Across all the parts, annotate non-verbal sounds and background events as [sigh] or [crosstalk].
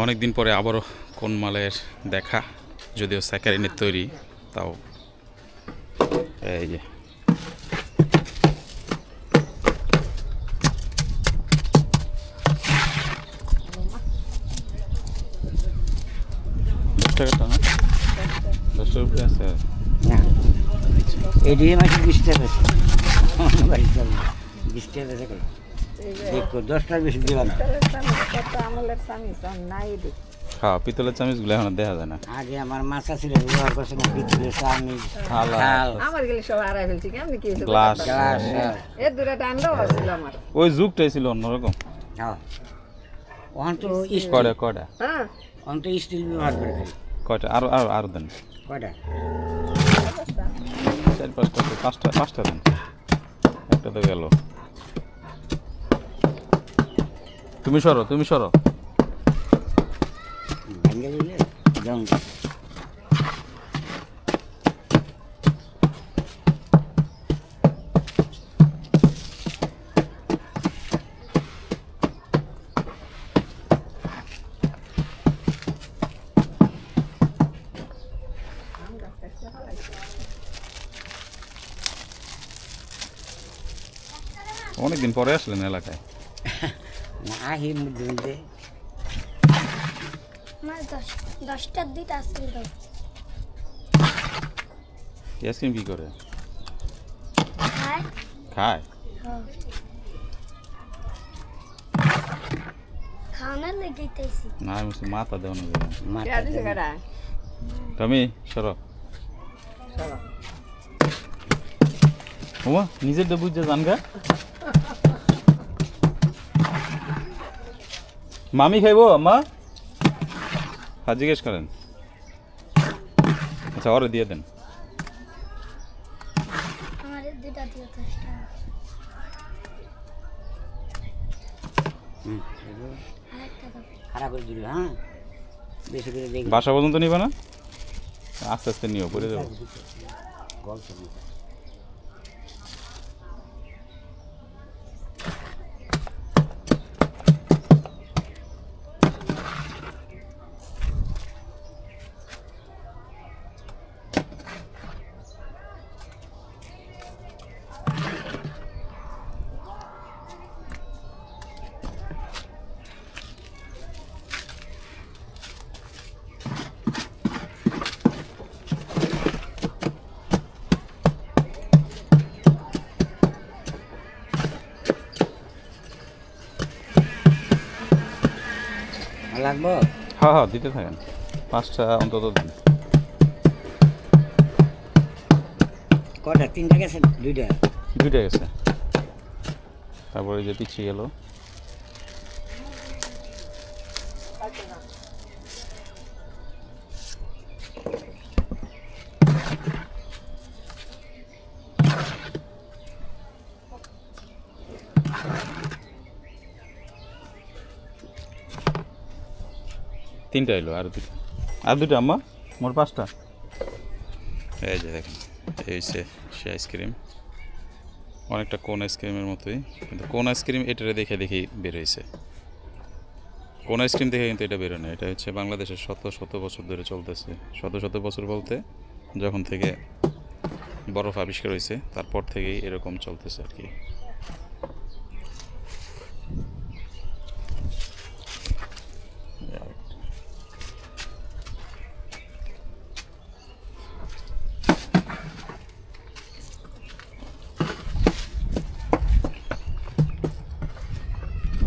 অনেক দিন পরে আবারও কোন মালের দেখা, যদিও স্যাকারিনের তৈরি, তাও এই যে। টাকাটা না দশ টাকার উপরে আছে না এডি মাসে বিশ টাকা চলে বিশ টাকা বেশি বেশি দিবা না হ্যাঁ পিতলের চামিচগুলো এখন দেখা যায় না। আগে আমার মাছা ছিল ব্যবহার করছে না থাল। আমার গেলে সব হারাই ফেলছি কেমনি কি হয়েছে গ্লাস। বুঝতে পারছি না। গ্লাস এ দূরে টানলেও আসছিল আমার। ওই যুগটাই ছিল অন্যরকম। হ্যাঁ। ওখান তো স্টিল কয়টা কয়টা? হ্যাঁ। ওখান তো স্টিল ব্যবহার করে খালি কয়টা? আরও আরও আরও দেন। কয়টা? চার পাঁচটা তো পাঁচটা পাঁচটা দেন। একটা তো গেল। তুমি সরো তুমি সরো। অনেকদিন পরে আসলেন এলাকায়। [laughs] আহি মধ্যে মধ্যে আমার দশ দশটার দিকে আসছিল তো আইসক্রিম কি করে? হ্যাঁ খায়? খাওয়ানোর লেগে তাইছি না আমি মাথা দেও না মাথা কে দিছে দেবে। কেডা তুমি সরো। চলো ওমা নিজের তো বুঝছে জানগা? মামি খাইবো মা হ্যাঁ জিজ্ঞেস করেন। আচ্ছা ওরে দিয়ে দেন। হ্যাঁ? বেশি করে দেখি বাসা পর্যন্ত নিবে না? আস্তে আস্তে নিও করে দেবো লাগবো? হ্যাঁ হ্যাঁ দিতে থাকেন। পাঁচটা অন্তত দিন। কটা? তিনটা গেছে? দুইটা? দুইটা গেছে। তারপরে যে পিছিয়ে গেল। তিনটা এলো আর দুটো আর দুটো আম্মা? মোট পাঁচটা? এই যে দেখেন এই হচ্ছে সে আইসক্রিম। অনেকটা কোন আইসক্রিমের মতোই কিন্তু কোন আইসক্রিম এটারে দেখে দেখেই বের হয়েছে। কোন আইসক্রিম দেখে কিন্তু এটা বেরোয় না এটা হচ্ছে বাংলাদেশের শত শত বছর ধরে চলতেছে। শত শত বছর বলতে যখন থেকে বরফ আবিষ্কার হয়েছে তারপর থেকেই এরকম চলতেছে আর কি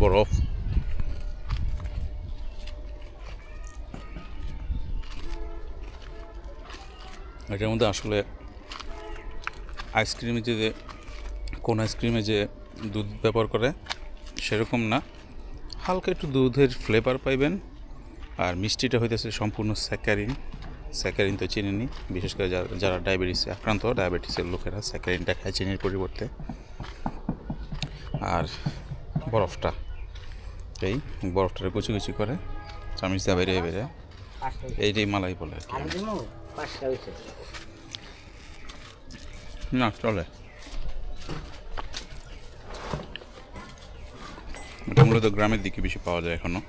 বরফ এটার মধ্যে আসলে আইসক্রিমে যে কোন আইসক্রিমে যে দুধ ব্যবহার করে সেরকম না। হালকা একটু দুধের ফ্লেভার পাইবেন। আর মিষ্টিটা হইতেছে সম্পূর্ণ স্যাকারিন স্যাকারিন তো চিনি চিনেনি বিশেষ করে যারা যারা ডায়াবেটিসে আক্রান্ত ডায়াবেটিসের লোকেরা স্যাকারিনটা খায় চিনির পরিবর্তে। আর বরফটা। এই বরফটা কুচি কুচি করে চামিচ দিয়ে বেরিয়ে বেরিয়ে। পাঁচটা এইটাই মালাই বলে আর কি। পাঁচটা হয়েছে। না চলে। মূলত গ্রামের দিকে বেশি পাওয়া যায় এখনও।